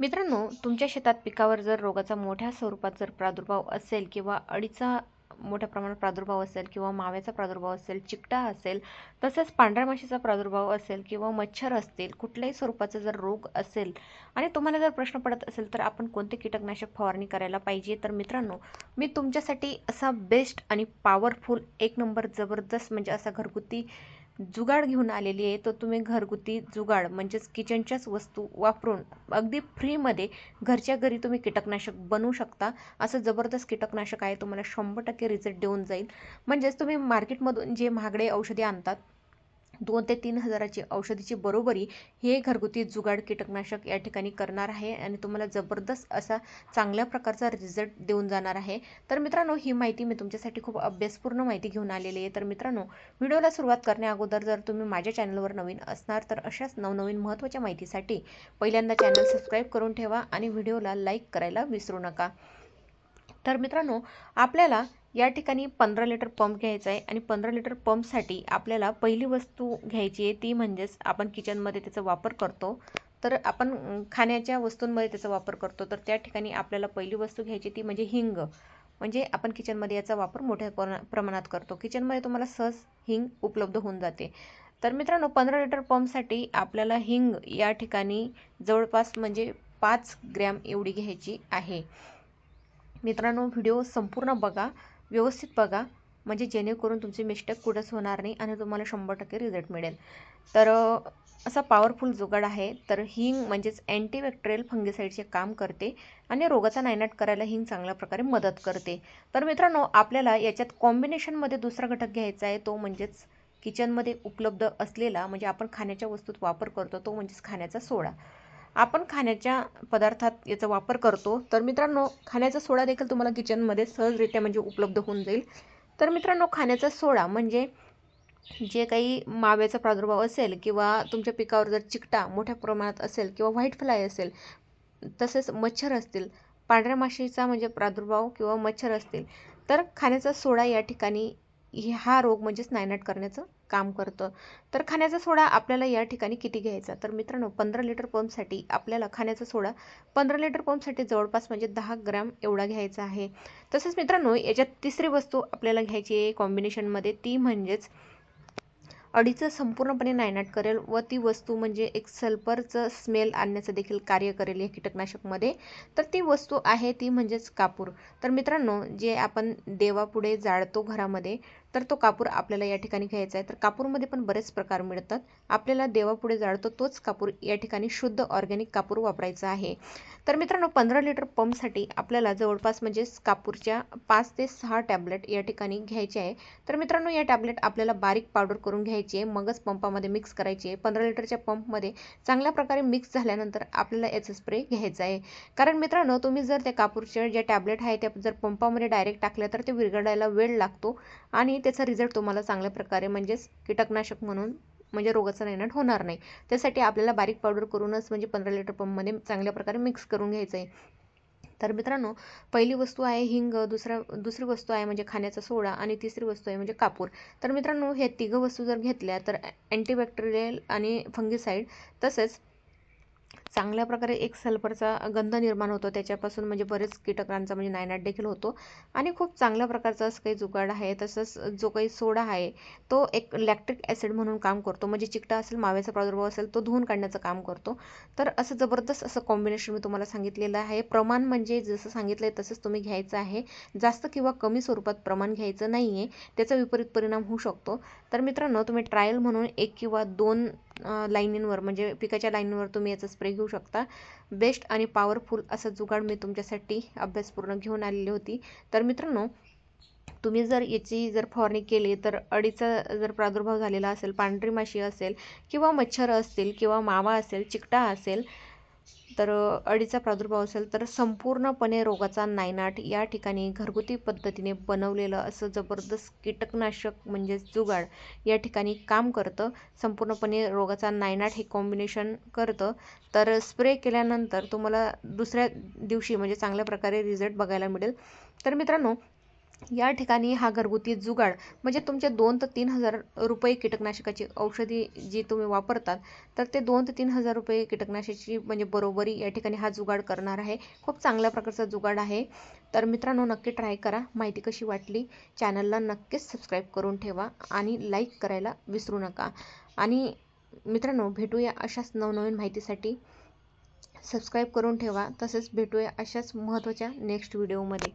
मित्रांनो तुमच्या शेतात पिकावर जर रोगाचा मोठ्या स्वरूपात जर प्रादुर्भाव असेल किंवा अळीचा मोठ्या प्रमाणात प्रादुर्भाव असेल किंवा माव्याचा प्रादुर्भाव असेल चिकटा असेल तसंच पांढऱ्या माशीचा प्रादुर्भाव असेल किंवा मच्छर असतील कुठल्याही स्वरूपाचा जर रोग असेल आणि तुम्हाला जर प्रश्न पडत असेल तर आपण कोणते कीटकनाशक फवारणी करायला पाहिजे? तर मित्रांनो मी तुमच्यासाठी असा बेस्ट आणि पॉवरफुल एक नंबर जबरदस्त म्हणजे असा घरगुती जुगाड घेऊन आलेली आहे तर तुम्ही घरगुती जुगाड म्हणजेच किचनच्याच वस्तू वापरून अगदी फ्रीमध्ये घरच्या घरी तुम्ही कीटकनाशक बनवू शकता. असं जबरदस्त कीटकनाशक आहे तुम्हाला शंभर टक्के रिझल्ट देऊन जाईल. म्हणजेच तुम्ही मार्केटमधून जे महागडे औषधे आणतात दोन ते तीन हजाराची औषधीची बरोबरी हे घरगुती जुगाड कीटकनाशक या ठिकाणी करणार आहे आणि तुम्हाला जबरदस्त असा चांगल्या प्रकारचा रिझल्ट देऊन जाणार आहे. तर मित्रांनो ही माहिती मी तुमच्यासाठी खूप अभ्यासपूर्ण माहिती घेऊन आलेली आहे. तर मित्रांनो व्हिडिओला सुरुवात करण्या अगोदर जर तुम्ही माझ्या चॅनलवर नवीन असणार तर अशाच नवनवीन महत्त्वाच्या माहितीसाठी पहिल्यांदा चॅनल सबस्क्राईब करून ठेवा आणि व्हिडिओला लाईक करायला विसरू नका. तर मित्रांनो आपल्याला या ठिकाणी पंधरा लिटर पंप घ्यायचा आहे आणि पंधरा लिटर पंपसाठी आपल्याला पहिली वस्तू घ्यायची आहे ती म्हणजेच आपण किचनमध्ये त्याचा वापर करतो. तर आपण खाण्याच्या वस्तूंमध्ये त्याचा वापर करतो. तर त्या ठिकाणी आपल्याला पहिली वस्तू घ्यायची ती म्हणजे हिंग. म्हणजे आपण किचनमध्ये याचा वापर मोठ्या प्रमाणात करतो. किचनमध्ये तुम्हाला सहज हिंग उपलब्ध होऊन जाते. तर मित्रांनो पंधरा लिटर पंपसाठी आपल्याला हिंग या ठिकाणी जवळपास म्हणजे पाच ग्रॅम एवढी घ्यायची आहे. मित्रांनो व्हिडिओ संपूर्ण बघा. व्यवस्थित बघा. म्हणजे जेणेकरून तुमची मिस्टेक कुठंच होणार नाही आणि तुम्हाला शंभर टक्के रिझल्ट मिळेल. तर असा पॉवरफुल जुगाड आहे. तर हिंग म्हणजेच अँटीबॅक्टेरियल फंगिसाईडचे काम करते आणि रोगाचा नायनाट करायला हिंग चांगल्या प्रकारे मदत करते. तर मित्रांनो आपल्याला याच्यात कॉम्बिनेशनमध्ये दुसरा घटक घ्यायचा आहे. तो म्हणजेच किचनमध्ये उपलब्ध असलेला म्हणजे आपण खाण्याच्या वस्तूत वापर करतो तो म्हणजेच खाण्याचा सोडा. आपण खाण्याच्या पदार्थात याचा वापर करतो. तर मित्रांनो खाण्याचा सोडा देखील तुम्हाला किचनमध्ये सहजरित्या म्हणजे उपलब्ध होऊन जाईल. तर मित्रांनो खाण्याचा सोडा म्हणजे जे काही माव्याचा प्रादुर्भाव असेल किंवा तुमच्या पिकावर जर चिकटा मोठ्या प्रमाणात असेल किंवा व्हाईट फ्लाय असेल तसेच मच्छर असतील पांढऱ्या माशीचा म्हणजे प्रादुर्भाव किंवा मच्छर असतील तर खाण्याचा सोडा या ठिकाणी हा रोग म्हणजेच नायनाट करण्याचं काम करतं. तर खाण्याचा सोडा आपल्याला या ठिकाणी किती घ्यायचा? तर मित्रांनो पंधरा लिटर पंपसाठी आपल्याला खाण्याचा सोडा पंधरा लिटर पंपसाठी जवळपास म्हणजे दहा ग्रॅम एवढा घ्यायचा आहे. तसंच मित्रांनो याच्यात तिसरी वस्तू आपल्याला घ्यायची आहे कॉम्बिनेशनमध्ये ती म्हणजेच अडीचं संपूर्णपणे नायनाट करेल व ती वस्तू म्हणजे एक सल्फरचं स्मेल आणण्याचं देखील कार्य करेल या कीटकनाशकमध्ये. तर ती वस्तू आहे ती म्हणजेच कापूर. तर मित्रांनो जे आपण देवापुढे जाळतो घरामध्ये तर तो कापूर आपल्याला या ठिकाणी घ्यायचा आहे. तर कापूरमध्ये पण बरेच प्रकार मिळतात. आपल्याला देवापुढे जाळतो तोच कापूर या ठिकाणी शुद्ध ऑर्गॅनिक कापूर वापरायचा आहे. तर मित्रांनो पंधरा लिटर पंपसाठी आपल्याला जवळपास म्हणजेच कापूरच्या पाच ते सहा टॅबलेट या ठिकाणी घ्यायचे आहे. तर मित्रांनो या टॅबलेट आपल्याला बारीक पावडर करून घ्यायची आहे. मगच पंपामध्ये मिक्स करायची आहे. पंधरा लिटरच्या पंपमध्ये चांगल्या प्रकारे मिक्स झाल्यानंतर आपल्याला याचा स्प्रे घ्यायचा आहे. कारण मित्रांनो तुम्ही जर त्या कापूरच्या ज्या टॅबलेट आहे त्या जर पंपामध्ये डायरेक्ट टाकल्या तर ते विरघळायला वेळ लागतो आणि त्याचा रिझल्ट तुम्हाला चांगल्या प्रकारे म्हणजेच कीटकनाशक म्हणून म्हणजे रोगाचा निर्णय होणार नाही. त्यासाठी आपल्याला बारीक पावडर करूनच म्हणजे पंधरा लिटर पंपमध्ये चांगल्या प्रकारे मिक्स करून घ्यायचं आहे तर मित्रांनो पहिली वस्तू आहे हिंग दुसरा दुसरी वस्तू आहे म्हणजे खाण्याचा सोडा आणि तिसरी वस्तू आहे म्हणजे कापूर. तर मित्रांनो ह्या तिघं वस्तू जर घेतल्या तर अँटीबॅक्टेरियल आणि फंगिसाईड तसेच चांगल्या प्रकारे एक सल्फरचा गंध निर्माण होतो. त्याच्यापासून म्हणजे बरेच कीटकांचा म्हणजे नायनाट देखील होतो. आणि खूप चांगल्या प्रकारचा असं काही जुगाड आहे. तसंच जो काही सोडा आहे तो एक लॅक्ट्रिक ॲसिड म्हणून काम करतो. म्हणजे चिकटा असेल माव्याचा प्रादुर्भाव असेल तो धुवून काढण्याचं काम करतो. तर असं जबरदस्त असं कॉम्बिनेशन मी तुम्हाला सांगितलेलं आहे. प्रमाण म्हणजे जसं सांगितलं आहे तसंच तुम्ही घ्यायचं आहे. जास्त किंवा कमी स्वरूपात प्रमाण घ्यायचं नाही आहे त्याचा विपरीत परिणाम होऊ शकतो. तर मित्रांनो तुम्ही ट्रायल म्हणून एक किंवा दोन लाईनींवर म्हणजे पिकाच्या लाईनींवर तुम्ही याचा स्प्रे घेऊ शकता. बेस्ट आणि पॉवरफुल असं जुगाड मी तुमच्यासाठी अभ्यासपूर्ण घेऊन आलेली होती. तर मित्रांनो तुम्ही जर याची जर फवारणी केली तर अडीचा जर प्रादुर्भाव झालेला असेल पांढरी माशी असेल किंवा मच्छर असतील किंवा मावा असेल चिकटा असेल तर अळीचा प्रादुर्भाव असेल तर संपूर्णपणे रोगाचा नायनाट या ठिकाणी घरगुती पद्धतीने बनवलेलं असं जबरदस्त कीटकनाशक म्हणजेच जुगाड या ठिकाणी काम करतं. संपूर्णपणे रोगाचा नायनाट हे कॉम्बिनेशन करतं. तर स्प्रे केल्यानंतर तुम्हाला दुसऱ्या दिवशी म्हणजे चांगल्या प्रकारे रिझल्ट बघायला मिळेल. तर मित्रांनो या ठिकाणी हा घरगुती जुगाड म्हणजे तुमचे दोन ते तीन हजार रुपये कीटकनाशकाची औषधी जी तुम्ही वापरतात तर ते दोन ते तीन हजार रुपये कीटकनाशकाची म्हणजे बरोबरी या ठिकाणी हा जुगाड करणार आहे. खूप चांगल्या प्रकारचा जुगाड आहे. तर मित्रांनो नक्की ट्राय करा. माहिती कशी वाटली? चॅनलला नक्कीच सबस्क्राईब करून ठेवा आणि लाईक करायला विसरू नका. आणि मित्रांनो भेटूया अशाच नवनवीन माहितीसाठी. सबस्क्राईब करून ठेवा. तसेच भेटूया अशाच महत्त्वाच्या नेक्स्ट व्हिडिओमध्ये